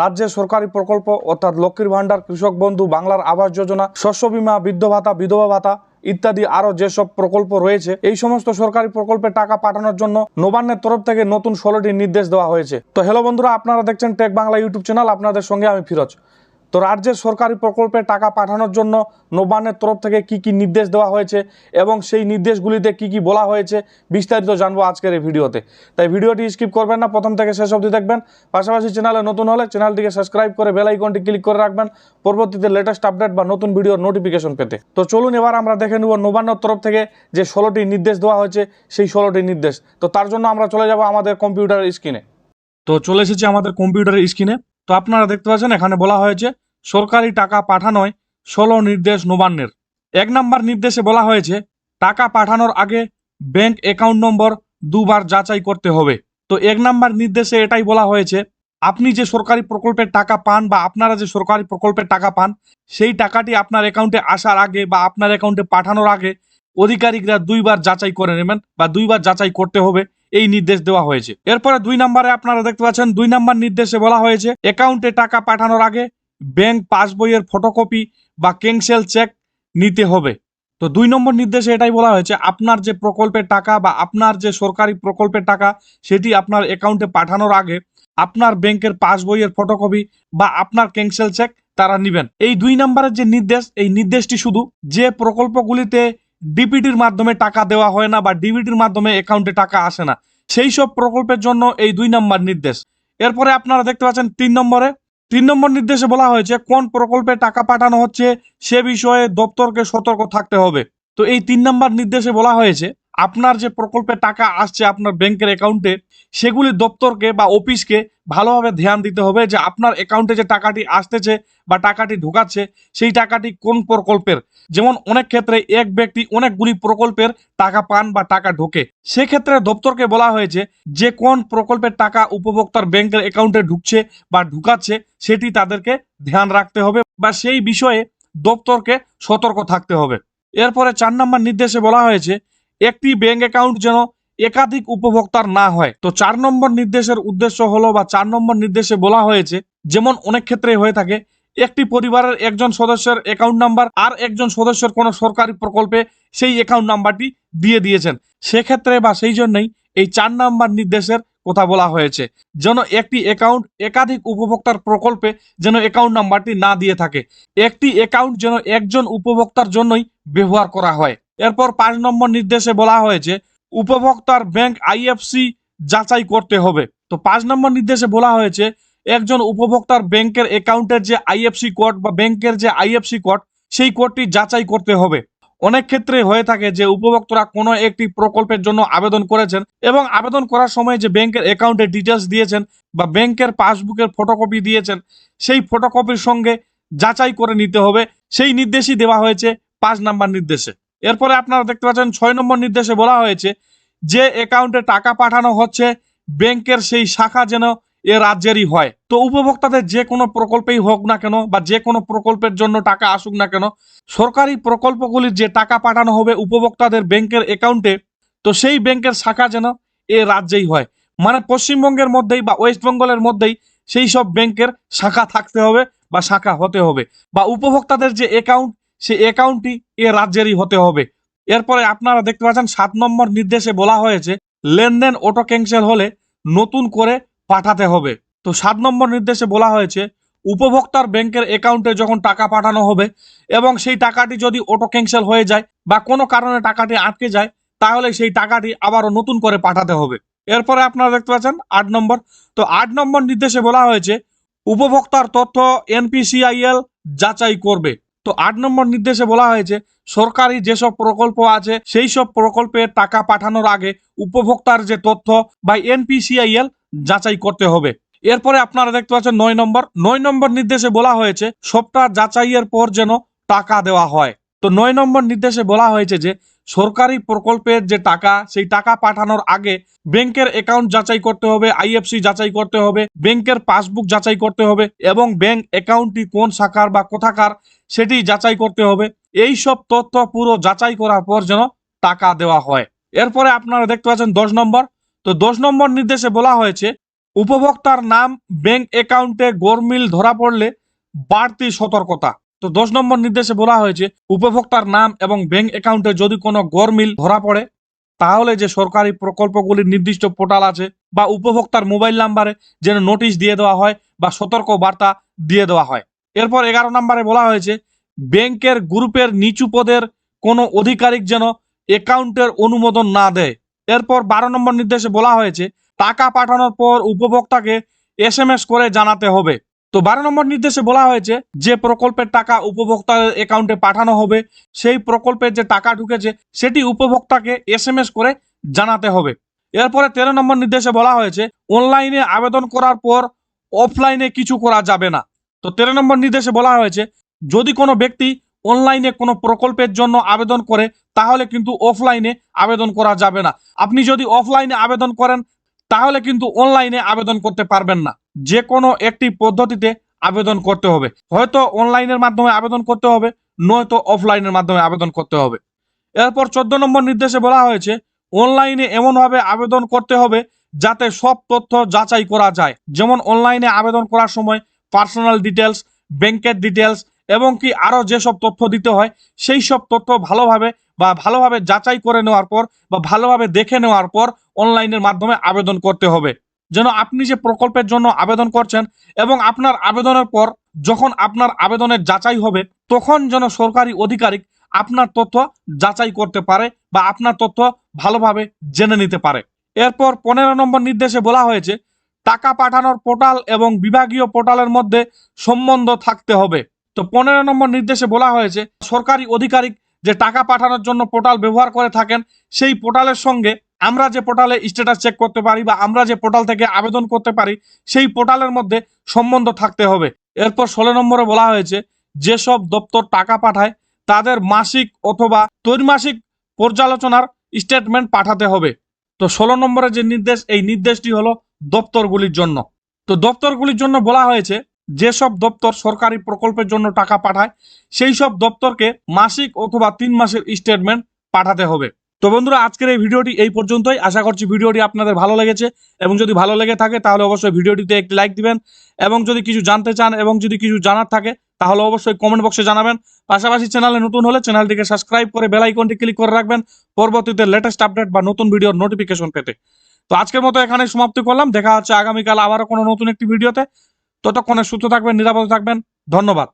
রাজ্যের সরকারি প্রকল্প অর্থাৎ লক্ষ্মীর ভাণ্ডার, কৃষক বন্ধু, বাংলার আবাস যোজনা, শস্য বীমা, বৃদ্ধ ভাতা, বিধবা ভাতা ইত্যাদি আরও যেসব প্রকল্প রয়েছে, এই সমস্ত সরকারি প্রকল্পে টাকা পাঠানোর জন্য নবান্নের তরফ থেকে নতুন ষোলোটি নির্দেশ দেওয়া হয়েছে। তো হ্যালো বন্ধুরা, আপনারা দেখছেন টেক বাংলা ইউটিউব চ্যানেল আপনাদের সঙ্গে আমি ফিরোজ। তো রাজ্যের সরকারি প্রকল্পে টাকা পাঠানোর জন্য নবান্নের তরফ থেকে কি কি নির্দেশ দেওয়া হয়েছে এবং সেই নির্দেশগুলিতে কি কি বলা হয়েছে বিস্তারিত জানব আজকের এই ভিডিওতে। তাই ভিডিওটি স্কিপ করবেন না, প্রথম থেকে শেষ অবধি দেখবেন। পাশাপাশি চ্যানেলে নতুন হলে চ্যানেলটিকে সাবস্ক্রাইব করে বেল আইকনটি ক্লিক করে রাখবেন পরবর্তীতে লেটেস্ট আপডেট বা নতুন ভিডিওর নোটিফিকেশন পেতে। তো চলুন এবার আমরা দেখে নেব নবান্নর তরফ থেকে যে ষোলোটি নির্দেশ দেওয়া হয়েছে, সেই ষোলোটি নির্দেশ। তো তার জন্য আমরা চলে যাব আমাদের কম্পিউটার স্ক্রিনে তো চলে এসেছি আমাদের কম্পিউটারের স্ক্রিনে তো আপনারা দেখতে পাচ্ছেন এখানে বলা হয়েছে সরকারি টাকা পাঠানোয় ষোলো নির্দেশ নবান্নের। এক নম্বর নির্দেশে বলা হয়েছে, টাকা পাঠানোর আগে ব্যাংক অ্যাকাউন্ট নম্বর দুবার যাচাই করতে হবে। তো এক নম্বর নির্দেশে এটাই বলা হয়েছে, আপনি যে সরকারি প্রকল্পের টাকা পান বা আপনারা যে সরকারি প্রকল্পের টাকা পান, সেই টাকাটি আপনার অ্যাকাউন্টে আসার আগে বা আপনার অ্যাকাউন্টে পাঠানোর আগে অধিকারিকরা দুইবার যাচাই করে নেবেন বা দুইবার যাচাই করতে হবে, এই নির্দেশ দেওয়া হয়েছে। এরপরে দুই নম্বরে আপনারা দেখতে পাচ্ছেন, দুই নম্বর নির্দেশে বলা হয়েছে, অ্যাকাউন্টে টাকা পাঠানোর আগে ব্যাংক পাসবইয়ের ফটোকপি বা ক্যান্সেল চেক নিতে হবে। তো দুই নম্বর নির্দেশে এটাই বলা হয়েছে, আপনার যে প্রকল্পের টাকা বা আপনার যে সরকারি প্রকল্পের টাকা, সেটি আপনার অ্যাকাউন্টে পাঠানোর আগে আপনার ব্যাংকের পাসবইয়ের ফটোকপি বা আপনার ক্যান্সেল চেক তারা নেবেন। এই দুই নম্বরের যে নির্দেশ, এই নির্দেশটি শুধু যে প্রকল্পগুলিতে ডিপিটির মাধ্যমে টাকা দেওয়া হয় না বা ডিবিটির মাধ্যমে অ্যাকাউন্টে টাকা আসে না, সেই সব প্রকল্পের জন্য এই দুই নম্বর নির্দেশ। এরপরে আপনারা দেখতে পাচ্ছেন তিন নম্বরে তিন নম্বর নির্দেশে বলা হয়েছে, কোন প্রকল্পে টাকা পাঠানো হচ্ছে সে বিষয়ে দপ্তরকে সতর্ক থাকতে হবে। তো এই তিন নম্বর নির্দেশে বলা হয়েছে আপনার যে প্রকল্পে টাকা আসছে আপনার ব্যাংকের অ্যাকাউন্টে সেগুলি দপ্তরকে বা অফিসকে ভালোভাবে ধ্যান দিতে হবে যে আপনার অ্যাকাউন্টে যে টাকাটি আসতেছে বা টাকাটি ঢোকাচ্ছে, সেই টাকাটি কোন প্রকল্পের? যেমন অনেক ক্ষেত্রে এক ব্যক্তি অনেকগুলি প্রকল্পের টাকা পান বা টাকা ঢোকে। সেক্ষেত্রে দপ্তরকে বলা হয়েছে যে কোন প্রকল্পের টাকা উপভোক্তার ব্যাংকের অ্যাকাউন্টে ঢুকছে বা ঢুকাচ্ছে, সেটি তাদেরকে ধ্যান রাখতে হবে বা সেই বিষয়ে দপ্তরকে সতর্ক থাকতে হবে। এরপরে চার নম্বর নির্দেশে বলা হয়েছে একটি ব্যাংক অ্যাকাউন্ট যেন একাধিক উপভোক্তার না হয়। তো চার নম্বর নির্দেশের উদ্দেশ্য হলো বা চার নম্বর নির্দেশে বলা হয়েছে, যেমন অনেক ক্ষেত্রে হয়ে থাকে, একটি পরিবারের একজন সদস্যের অ্যাকাউন্ট নাম্বার আর একজন সদস্যের কোনো সরকারি প্রকল্পে সেই অ্যাকাউন্ট নাম্বারটি দিয়ে দিয়েছেন। সেক্ষেত্রে বা সেই জন্যই এই চার নাম্বার নির্দেশের কথা বলা হয়েছে, যেন একটি অ্যাকাউন্ট একাধিক উপভোক্তার প্রকল্পে যেন অ্যাকাউন্ট নাম্বারটি না দিয়ে থাকে। একটি অ্যাকাউন্ট যেন একজন উপভোক্তার জন্যই ব্যবহার করা হয়। এরপর পাঁচ নম্বর নির্দেশে বলা হয়েছে, উপভোক্তার ব্যাংক আইএফসি যাচাই করতে হবে। তো পাঁচ নম্বর নির্দেশে বলা হয়েছে, একজন উপভোক্তার ব্যাংকের অ্যাকাউন্টের যে আইএফসি কোড বা ব্যাংকের যে আইএফসি কোড, সেই কোডটি যাচাই করতে হবে। অনেক ক্ষেত্রে হয়ে থাকে যে উপভোক্তরা কোনো একটি প্রকল্পের জন্য আবেদন করেছেন এবং আবেদন করার সময় যে ব্যাংকের অ্যাকাউন্টের ডিটেলস দিয়েছেন বা ব্যাংকের পাসবুকের ফটোকপি দিয়েছেন, সেই ফটোকপির সঙ্গে যাচাই করে নিতে হবে। সেই নির্দেশই দেওয়া হয়েছে পাঁচ নাম্বার নির্দেশে। এরপরে আপনারা দেখতে পাচ্ছেন ছয় নম্বর নির্দেশে বলা হয়েছে যে অ্যাকাউন্টে টাকা পাঠানো হচ্ছে, ব্যাংকের সেই শাখা যেন এ রাজ্যেরই হয়। তো উপভোক্তাদের যে কোনো প্রকল্পেই হোক না কেন বা যে কোনো প্রকল্পের জন্য টাকা আসুক না কেন, সরকারি প্রকল্পগুলির যে টাকা পাঠানো হবে উপভোক্তাদের ব্যাংকের অ্যাকাউন্টে, তো সেই ব্যাংকের শাখা যেন এ রাজ্যেই হয়। মানে পশ্চিমবঙ্গের মধ্যেই বা ওয়েস্ট বেঙ্গলের মধ্যেই সেই সব ব্যাংকের শাখা থাকতে হবে বা শাখা হতে হবে। বা উপভোক্তাদের যে অ্যাকাউন্ট সেই অ্যাকাউন্টটি এ রাজ্যেরই হতে হবে। এরপরে আপনারা দেখতে পাচ্ছেন সাত নম্বর নির্দেশে বলা হয়েছে, লেনদেন অটো ক্যান্সেল হলে নতুন করে পাঠাতে হবে। তো সাত নম্বর নির্দেশে বলা হয়েছে, উপভোক্তার ব্যাংকের অ্যাকাউন্টে যখন টাকা পাঠানো হবে এবং সেই টাকাটি যদি অটো ক্যান্সেল হয়ে যায় বা কোনো কারণে টাকাটি আটকে যায়, তাহলে সেই টাকাটি আবারও নতুন করে পাঠাতে হবে। এরপরে আপনারা দেখতে পাচ্ছেন আট নম্বর। তো আট নম্বর নির্দেশে বলা হয়েছে, উপভোক্তার তথ্য এনপিসিআইএল যাচাই করবে। তো আট নম্বর নির্দেশে বলা হয়েছে, সরকারি যেসব প্রকল্প আছে সেই সব প্রকল্পের টাকা পাঠানোর আগে উপভোক্তার যে তথ্য বা এনপিসিআইএল যাচাই করতে হবে। এরপরে আপনারা দেখতে পাচ্ছেন নয় নম্বর। নয় নম্বর নির্দেশে বলা হয়েছে, সবটা যাচাইয়ের পর যেন টাকা দেওয়া হয়। তো নয় নম্বর নির্দেশে বলা হয়েছে যে সরকারি প্রকল্পের যে টাকা, সেই টাকা পাঠানোর আগে ব্যাংকের অ্যাকাউন্ট যাচাই করতে হবে আইএফসি যাচাই করতে হবে, ব্যাংকের পাসবুক যাচাই করতে হবে এবং ব্যাংক অ্যাকাউন্টটি কোন শাখার বা কোথাকার সেটি যাচাই করতে হবে। এই সব তথ্য পুরো যাচাই করার পর যেন টাকা দেওয়া হয়। এরপরে আপনারা দেখতে পাচ্ছেন দশ নম্বর। তো দশ নম্বর নির্দেশে বলা হয়েছে, উপভোক্তার নাম, ব্যাংক অ্যাকাউন্টে গরমিল ধরা পড়লে বাড়তি সতর্কতা। তো দশ নম্বর নির্দেশে বলা হয়েছে, উপভোক্তার নাম এবং ব্যাংক অ্যাকাউন্টে যদি কোনো গরমিল ধরা পড়ে, তাহলে যে সরকারি প্রকল্পগুলির নির্দিষ্ট পোর্টাল আছে বা উপভোক্তার মোবাইল নাম্বারে যেন নোটিশ দিয়ে দেওয়া হয় বা সতর্ক বার্তা দিয়ে দেওয়া হয়। এরপর এগারো নম্বরে বলা হয়েছে ব্যাংকের গ্রুপের নিচু পদের কোনো আধিকারিক যেন অ্যাকাউন্টের অনুমোদন না দেয়। এরপর বারো নম্বর নির্দেশে বলা হয়েছে, টাকা পাঠানোর পর উপভোক্তাকে এস করে জানাতে হবে। তো বারো নম্বর নির্দেশে বলা হয়েছে, যে প্রকল্পের টাকা উপভোক্তার অ্যাকাউন্টে পাঠানো হবে, সেই প্রকল্পের যে টাকা ঢুকেছে, সেটি উপভোক্তাকে এস করে জানাতে হবে। এরপরে তেরো নম্বর নির্দেশে বলা হয়েছে অনলাইনে আবেদন করার পর অফলাইনে কিছু করা যাবে না। তো তেরো নম্বর নির্দেশে বলা হয়েছে, যদি কোনো ব্যক্তি অনলাইনে কোনো প্রকল্পের জন্য আবেদন করে, তাহলে কিন্তু অফলাইনে আবেদন করা যাবে না। আপনি যদি অফলাইনে আবেদন করেন, তাহলে কিন্তু অনলাইনে আবেদন করতে পারবেন না। যে কোনো একটি পদ্ধতিতে আবেদন করতে হবে। হয়তো অনলাইনের মাধ্যমে আবেদন করতে হবে, নয়তো অফলাইনের মাধ্যমে আবেদন করতে হবে। এরপর চোদ্দ নম্বর নির্দেশে বলা হয়েছে, অনলাইনে এমনভাবে আবেদন করতে হবে যাতে সব তথ্য যাচাই করা যায়। যেমন অনলাইনে আবেদন করার সময় পার্সোনাল ডিটেলস ব্যাংকের ডিটেলস এবং কি আরও যেসব তথ্য দিতে হয়, সেই সব তথ্য ভালোভাবে বা ভালোভাবে যাচাই করে নেওয়ার পর বা ভালোভাবে দেখে নেওয়ার পর অনলাইনের মাধ্যমে আবেদন করতে হবে। যেন আপনি যে প্রকল্পের জন্য আবেদন করছেন এবং আপনার আবেদনের পর যখন আপনার আবেদনের যাচাই হবে, তখন যেন সরকারি আধিকারিক আপনার তথ্য যাচাই করতে পারে বা আপনার তথ্য ভালোভাবে জেনে নিতে পারে। এরপর পনেরো নম্বর নির্দেশে বলা হয়েছে, টাকা পাঠানোর পোর্টাল এবং বিভাগীয় পোর্টালের মধ্যে সম্বন্ধ থাকতে হবে। তো পনেরো নম্বর নির্দেশে বলা হয়েছে, সরকারি আধিকারিক যে টাকা পাঠানোর জন্য পোর্টাল ব্যবহার করে থাকেন, সেই পোর্টালের সঙ্গে আমরা যে পোর্টালে স্ট্যাটাস চেক করতে পারি বা আমরা যে পোর্টাল থেকে আবেদন করতে পারি, সেই পোর্টালের মধ্যে সম্বন্ধ থাকতে হবে। এরপর ষোলো নম্বরে বলা হয়েছে, যেসব দপ্তর টাকা পাঠায়, তাদের মাসিক অথবা ত্রৈমাসিক পর্যালোচনার স্টেটমেন্ট পাঠাতে হবে। তো ষোলো নম্বরে যে নির্দেশ, এই নির্দেশটি হলো দপ্তরগুলির জন্য। তো দপ্তরগুলির জন্য বলা হয়েছে, যেসব দপ্তর সরকারি প্রকল্পের জন্য টাকা পাঠায়, সেই সব দপ্তরকে মাসিক অথবা তিন মাসের স্টেটমেন্ট পাঠাতে হবে। তো বন্ধুরা, আজকের এই ভিডিওটি এই পর্যন্তই। আশা করছি ভিডিওটি আপনাদের ভালো লেগেছে। এবং যদি ভালো লেগে থাকে, তাহলে অবশ্যই ভিডিওটিতে একটি লাইক দিবেন। এবং যদি কিছু জানতে চান এবং যদি কিছু জানার থাকে, তাহলে অবশ্যই কমেন্ট বক্সে জানাবেন। পাশাপাশি চ্যানেলে নতুন হলে চ্যানেলটিকে সাবস্ক্রাইব করে বেল আইকনটি ক্লিক করে রাখবেন। পরবর্তীতে লেটেস্ট আপডেট বা নতুন ভিডিওর নোটিফিকেশন পেতে। তো আজকের মতো এখানে সমাপ্তি করলাম। দেখা হচ্ছে আগামীকাল আবারও কোনো নতুন একটি ভিডিওতে ততক্ষণে সুস্থ থাকবেন, নিরাপদে থাকবেন। ধন্যবাদ।